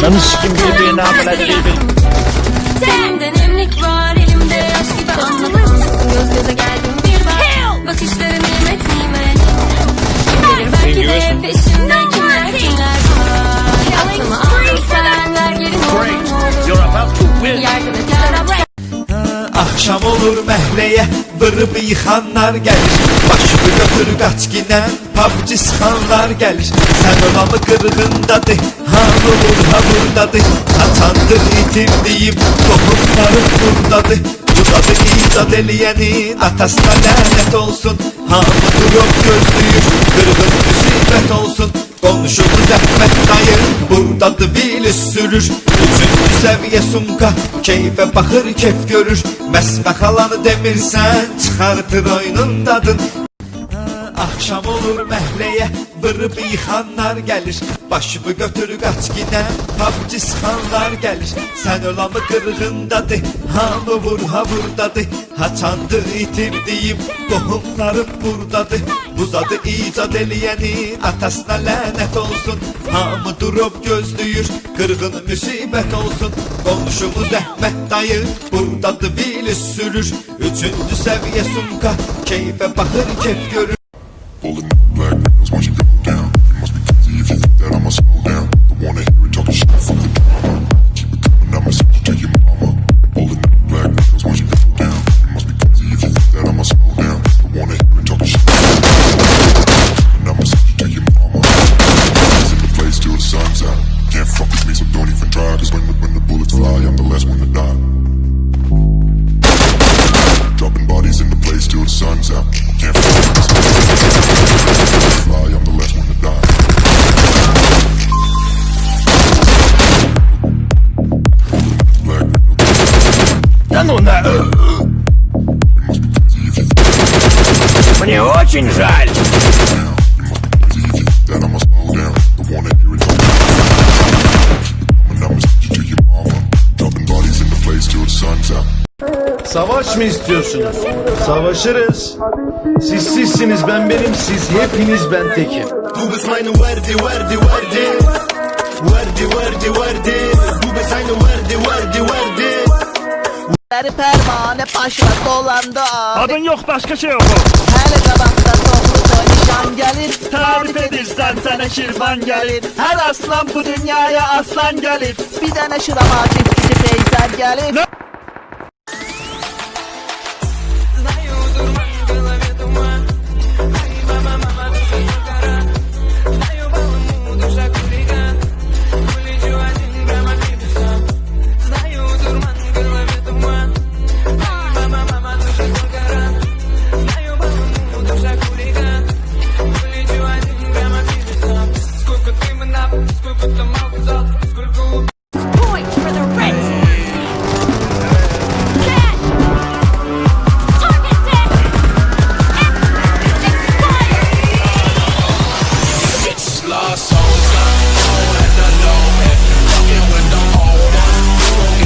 Ananı sikim birbirine amına birbirine. Senden emlik var elimde yaş gibi Göz olur məhleye Vırıb yıxanlar gəlir Başını götür qaç ginə PUBG sıxanlar gəlir Sən olamı qırğındadır Han olur ha buradadır Atandır itirdiyim Tohumlarım buradadır Uzadı icad eləyənin Atasına lənət olsun. Hamı durub gözləyir Qırğın müsibət olsun Qonşumu zəhmət dayı Buradadır bilis sürür. Üçüncü səviyyə sumka Keyfə baxır kef görür. Məsbə xalanı demirsən Çıxartır oyunun dadın Akşam olur məhləyə Vırıb yıxanlar gəlir Başımı götür qaç ginə PUBG sıxanlar gəlir Sən olamı qırğındadır Hamı vur ha buradadır Haçandı itirdiyim Qohumlarım buradadır Buzadı icad eləyənin Atasına lənət olsun. Hamı durub gözləyir Qırğın müsibət olsun. Qonşumu zəhmət dayı Buradadır bilis sürür. Üçüncü səviyyə sumka Keyfə baxır kef görür that's when I die. Dropping bodies into place till the sun's out. Can't fly, I'm the last one to die. Да ну на... Мне очень жаль! Savaş mı istiyorsunuz? Savaşırız. Siz sizsiniz ben benim siz hepiniz ben tekim. Du bist meine Werde, Werde, Werde. Werde, Werde, Werde. Du bist eine Werde, Werde, Werde. Leri pervane başına dolandı abi Adın yok başka şey yok. Hele kabakta toplu nişan gelir Tarif edirsen sana şirvan gelir. Her aslan bu dünyaya aslan gelir. Bir tane şırama çiftçi teyzer gelir